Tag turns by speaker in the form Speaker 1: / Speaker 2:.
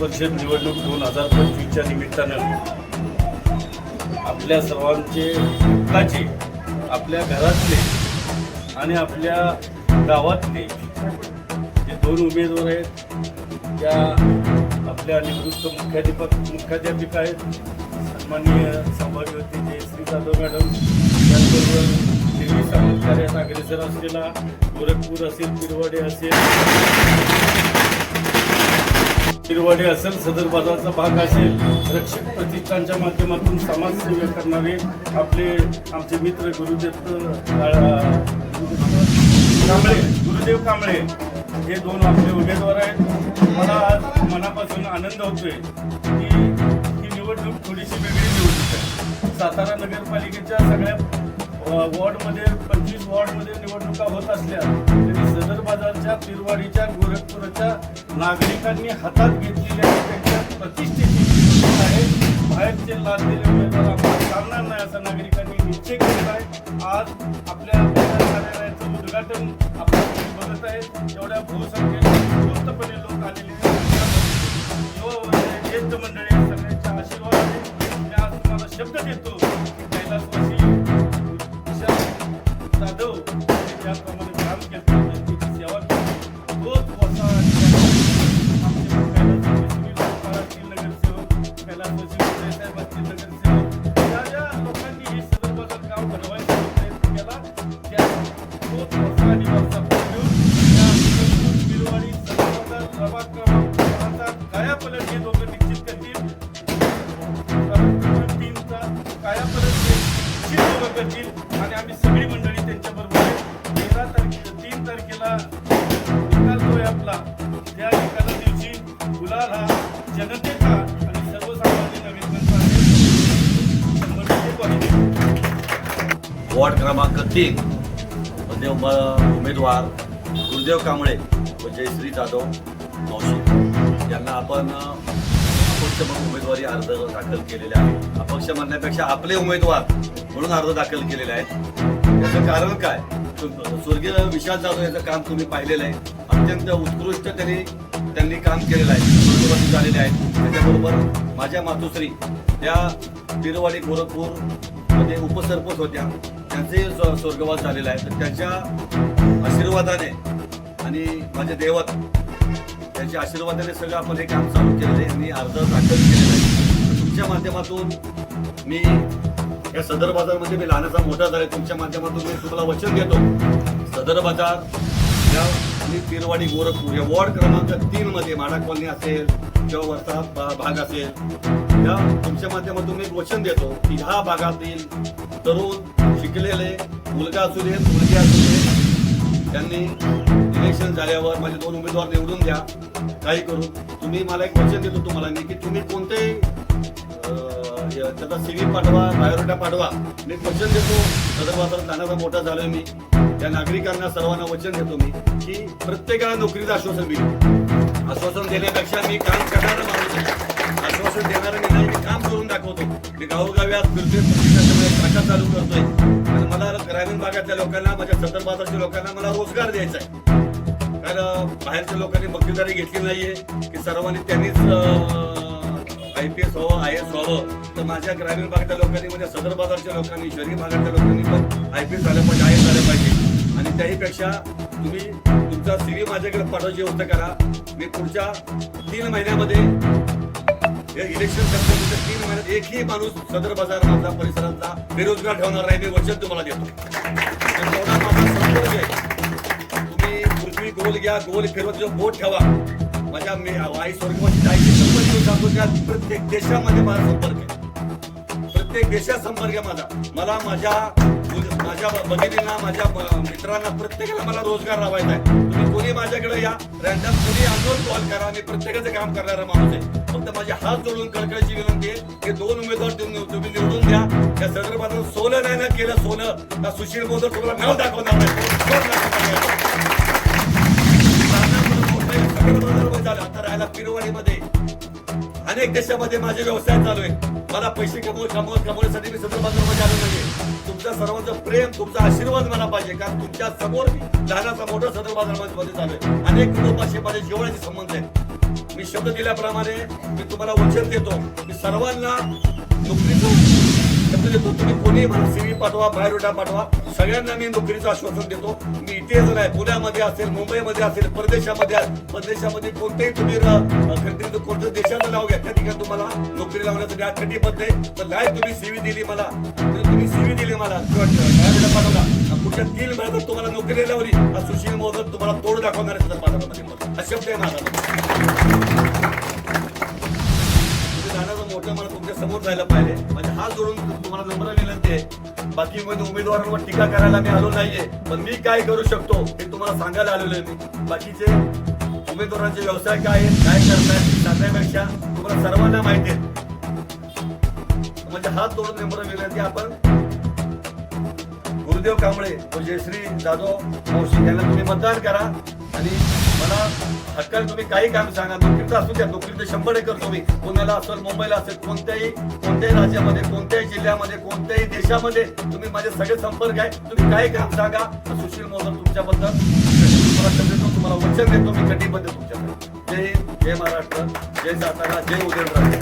Speaker 1: परिषद निवडणूक दोन हजार पंचवीसच्या निमित्तानं आपल्या सर्वांचे हक्काचे आपल्या घरातले आणि आपल्या गावातले जे दोन उमेदवार आहेत त्या आपल्या निवृत्त मुख्याधिपक मुख्याध्यापिका आहेत. सन्माननीय सभागवती जयश्री जाधव मॅडम. त्याचबरोबर देवी सावंत कार्यात अग्रेसर असलेला गोरखपूर असेल पिरवाडे असेल. शिरवाडी असेल सदर बाजारचा भाग असेल रक्षक प्रतिष्ठानच्या माध्यमातून समाजसेवा करणारे आपले आमचे मित्र गुरुदेव कांबळे गुरुदेव कांबळे हे दोन आपले उमेदवार आहेत. मला आज मनापासून आनंद होतोय की ही निवडणूक थोडीशी वेगळी निवडणूक आहे. सातारा नगरपालिकेच्या सगळ्या वॉर्डमध्ये पंचवीस वॉर्डमध्ये निवडणुका होत असल्या तरी सदर बाजारच्या पिरवाडीच्या गोरखपुराच्या नागरिकांनी हातात घेतलेल्या त्यांच्या प्रतिष्ठेची आहे. बाहेरचे लादलेले उमेदवार आपण चालणार नाही असा नागरिकांनी निश्चय केलेला आहे. आज आपल्या आपल्या कार्यालयाचं उद्घाटन आपण बघत आहे. एवढ्या बहुसंख्येने
Speaker 2: वॉर्ड क्रमांक तीन मध्ये उमेदवार गुरुदेव कांबळे व जयश्री जाधव मावशी. यांना आपण अपक्ष म्हणून उमेदवारी अर्ज दाखल केलेले आहे अपक्ष म्हणण्यापेक्षा आपले उमेदवार म्हणून अर्ज दाखल केलेले आहेत. याचं कारण काय? स्वर्गीय विशाल जाधव यांचं काम तुम्ही पाहिलेलं आहे. अत्यंत उत्कृष्ट त्यांनी त्यांनी काम केलेलं आहे. स्वर्गवासी झालेले आहेत. त्याच्याबरोबर माझ्या मातोश्री त्या तिरवाडी गोरखपूर मध्ये उपसरपंच होत्या. त्यांचे स्वर्गवास झालेला आहे. तर त्यांच्या आशीर्वादाने आणि माझे देवत त्यांच्या आशीर्वादाने सगळं आपण हे काम चालू केलेलं आहे. मी अर्ज दाखल केलेला आहे. तुमच्या माध्यमातून मी या सदर बाजारमध्ये मी लहानाचा मोठा झाला तुमच्या माध्यमातून मी तुम्हाला वचन देतो. सदर बाजार या आणि पिरवाडी गोरखपूर या वॉर्ड क्रमांक तीनमध्ये माडा कॉलनी असेल किंवा वरचा भाग असेल या तुमच्या माध्यमातून मी वचन देतो की ह्या भागातील तरुण शिकलेले मुलगा असू दे मुलगी असू दे त्यांनी इलेक्शन झाल्यावर माझे दोन उमेदवार निवडून द्या. काही करून तुम्ही मला एक वचन देतो तुम्हाला मी की तुम्ही कोणते त्याचा सी त्याचा पाठवा बायोडेटा पाठवा. मी वचन देतो. सदर वातावरण लहानाचा मोठा झालोय मी. त्या नागरिकांना सर्वांना वचन देतो मी की प्रत्येकाला नोकरीचं आश्वासन मिळेल आश्वासन देण्यापेक्षा मी काम करणारा माणूस आहे. आश्वासन देणारा मी नाही मी काम करून दाखवतो. मी गावोगावी आज फिरतोय प्रत्येकाच्या चालू करतोय. आणि मला ग्रामीण भागातल्या लोकांना माझ्या सदर बाजारच्या लोकांना मला रोजगार द्यायचा आहे. कारण बाहेरच्या लोकांनी मक्तेदारी घेतली नाहीये की सर्वांनी त्यांनीच आय पी एस व्हावं आय एस व्हावं. तर माझ्या ग्रामीण भागातल्या लोकांनी म्हणजे सदर बाजारच्या लोकांनी शहरी भागातल्या लोकांनी पण आय पी एस झालं पाहिजे आय एस झालं पाहिजे. आणि त्याहीपेक्षा तुम्ही तुमचा सीव्ही माझ्याकडे पाठवायची व्यवस्था करा. मी पुढच्या तीन महिन्यामध्ये इलेक्शन संपल्यानंतर तीन महिन्यात एकही माणूस सदर बाजार माझा परिसरातला बेरोजगार ठेवणार नाही मी वचन तुम्हाला देतो. तर माझा आहे तुम्ही पृथ्वी गोल घ्या गोल फिरवत जो बोट ठेवा माझ्या मी आई स्वर्गवाची जायची संपर्क घेऊन सांगतो त्या प्रत्येक देशामध्ये माझा संपर्क आहे. प्रत्येक देशात संपर्क आहे माझा. मला माझ्या माझ्या भगिनींना माझ्या मित्रांना प्रत्येकाला मला रोजगार लावायचा आहे. तुम्ही कोणी माझ्याकडे या रॅन्डम कोणी अजून कॉल करा मी प्रत्येकाचं काम करणारा माणूस आहे. फक्त माझे हात जोडून कळकळीची विनंती आहे की दोन उमेदवार तुम्ही निवडून द्या. त्या संदर्भात सोनं नाही ना केलं सोनं का सुशील मोदक तुम्हाला नाव दाखवणार नाही. सगळं झालं. आता राहायला पिरवाडीमध्ये अनेक देशामध्ये माझे व्यवसाय चालू आहे. मला पैसे कमवत कमवत कमवण्यासाठी मी सदर बाजारामध्ये आलो नाहीये. तुमच्या सर्वांचं प्रेम तुमचा आशीर्वाद मला पाहिजे कारण तुमच्यासमोर मी लहानाचा मोठा सदर बाजारामध्ये चालू आहे अनेक कुटुंबाशी माझे जेवणाचे संबंध आहेत. मी शब्द दिल्याप्रमाणे मी तुम्हाला वचन देतो. मी सर्वांना नोकरीचं शब्द देतो तुम्ही कोणी मला सीव्ही पाठवा बायोडेटा पाठवा. सगळ्यांना मी नोकरीचं आश्वासन देतो. मी जर नाही पुण्यामध्ये असेल मुंबईमध्ये असेल परदेशामध्ये परदेशामध्ये कोणतेही तुम्ही खरेदी कोणत्या देशाचं नाव घ्या त्या ठिकाणी तुम्हाला नोकरी लावण्यासाठी आज कटिबद्ध आहे तर नाही तुम्ही सीव्ही दिली मला. तर तुम्ही सीव्ही दिली मला किंवा बायोडेटा पाठवला पुढच्या तीन महिन्यात तुम्हाला नोकरी लावली. सुशील मोदक तुम्हाला तोड दाखवणार आहे सदर पाठवण्यामध्ये आहे माझा मोठं मला तुमच्यासमोर जायला पाहिजे. म्हणजे हात जोडून तुम्हाला नम्र विनंती आहे. बाकी मध्ये उमेदवारांवर टीका करायला मी आलो नाहीये. पण मी काय करू शकतो हे तुम्हाला सांगायला आलेलो आहे मी. बाकीचे उमेदवारांचे व्यवसाय काय आहेत काय करतायत सांगण्यापेक्षा तुम्हाला सर्वांना माहिती आहे. म्हणजे हात जोडून नम्र विनंती आपण गुरुदेव कांबळे म्हणजे व जयश्री जाधव मावशी यांना तुम्ही मतदान करा. आणि मला आजकाल तुम्ही काही काम सांगा नोकरीचं असू द्या नोकरीचं शंभर एकर तुम्ही पुण्याला असेल मुंबईला असेल कोणत्याही कोणत्याही राज्यामध्ये कोणत्याही जिल्ह्यामध्ये कोणत्याही देशामध्ये तुम्ही माझे सगळे संपर्क आहे. तुम्ही काही काम सांगा. सुशील मोहन तुमच्याबद्दल तुम्हाला तुम्हाला वचन देतो. मी कटिबद्ध तुमच्याकडे. जय हिंद जय महाराष्ट्र. जय सातारा. जय उदयनराजे.